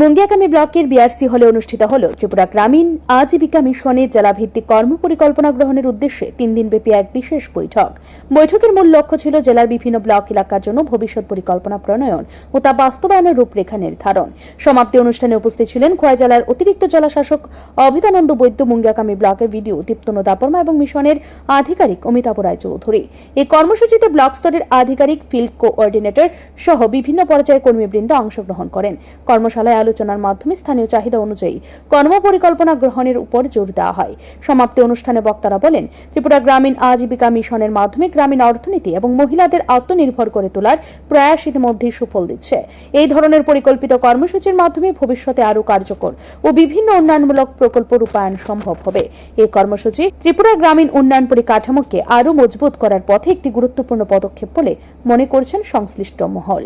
মুঙ্গিয়াকামী ব্লকের বিআরসি হলে অনুষ্ঠিত হল ত্রিপুরা গ্রামীণ আজীবিকা মিশনের জেলাভিত্তিক কর্মপরিকল্পনা গ্রহণের উদ্দেশ্যে তিন দিনব্যাপী এক বিশেষ বৈঠক। বৈঠকের মূল লক্ষ্য ছিল জেলার বিভিন্ন ব্লক এলাকার জন্য ভবিষ্যৎ পরিকল্পনা প্রণয়ন ও তা বাস্তবায়নের রূপরেখা নির্ধারণ। সমাপ্তি অনুষ্ঠানে উপস্থিত ছিলেন খোয়া জেলার অতিরিক্ত জেলাশাসক অভিদানন্দ বৈদ্য মুঙ্গিয়াকামী ব্লকের ভিডিও দীপ্তন দাপরমা এবং মিশনের আধিকারিক অমিতাভ রায় চৌধুরী। এই কর্মসূচিতে ব্লক স্তরের আধিকারিক ফিল্ড কোঅর্ডিনেটর সহ বিভিন্ন পর্যায়ের কর্মীবৃন্দ অংশগ্রহণ করেন। কর্মশালায় আলোচনার মাধ্যমে স্থানীয় চাহিদা অনুযায়ী কর্মপরিকল্পনা গ্রহণের উপর জোর দেওয়া হয়। সমাপ্তি অনুষ্ঠানে বক্তারা বলেন, ত্রিপুরা গ্রামীণ আজীবিকা মিশনের মাধ্যমে গ্রামীণ অর্থনীতি এবং মহিলাদের আত্মনির্ভর করে তোলার প্রয়াস ইতিমধ্যেই সুফল দিচ্ছে। এই ধরনের পরিকল্পিত কর্মসূচির মাধ্যমে ভবিষ্যতে আরও কার্যকর ও বিভিন্ন উন্নয়নমূলক প্রকল্প রূপায়ণ সম্ভব হবে। এই কর্মসূচি ত্রিপুরা গ্রামীণ উন্নয়ন পরিকাঠামোকে আরও মজবুত করার পথে একটি গুরুত্বপূর্ণ পদক্ষেপ বলে মনে করছেন সংশ্লিষ্ট মহল।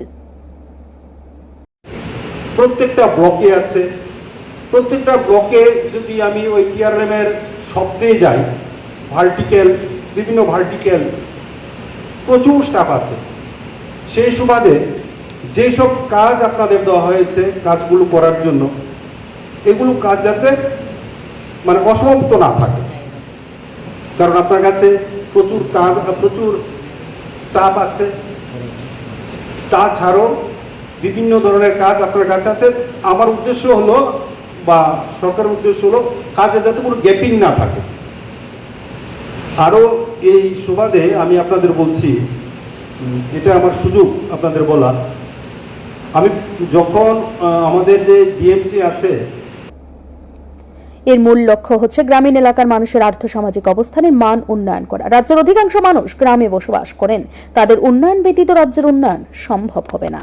প্রত্যেকটা ব্লকে আছে। প্রত্যেকটা ব্লকে যদি আমি ওই পিআরএম এর শব্দে যাই ভার্টিক্যাল বিভিন্ন ভার্টিক্যাল প্রচুর স্টাফ আছে। সেই সুবাদে যেসব কাজ আপনাদের দেওয়া হয়েছে কাজগুলো করার জন্য, এগুলো কাজ যাতে মানে অসমাপ্ত না থাকে। কারণ আপনার কাছে প্রচুর কাজ, প্রচুর স্টাফ আছে। তাছাড়াও বিভিন্ন ধরনের কাজ আপনার কাছে আছে। আমার উদ্দেশ্য হলো, বা সরকারের উদ্দেশ্য হলো, কাজে যাতে কোনো গ্যাপিং না থাকে। আরও এই সুবাদে আমি আপনাদের বলছি এটা আমার সুযোগ আপনাদের বলা আমি যখন আমাদের যে ডিএমসি আছে, এর মূল লক্ষ্য হচ্ছে গ্রামীণ এলাকার মানুষের আর্থসামাজিক অবস্থানের মান উন্নয়ন করা। রাজ্যের অধিকাংশ মানুষ গ্রামে বসবাস করেন। তাদের উন্নয়ন ব্যতীত রাজ্যের উন্নয়ন সম্ভব হবে না।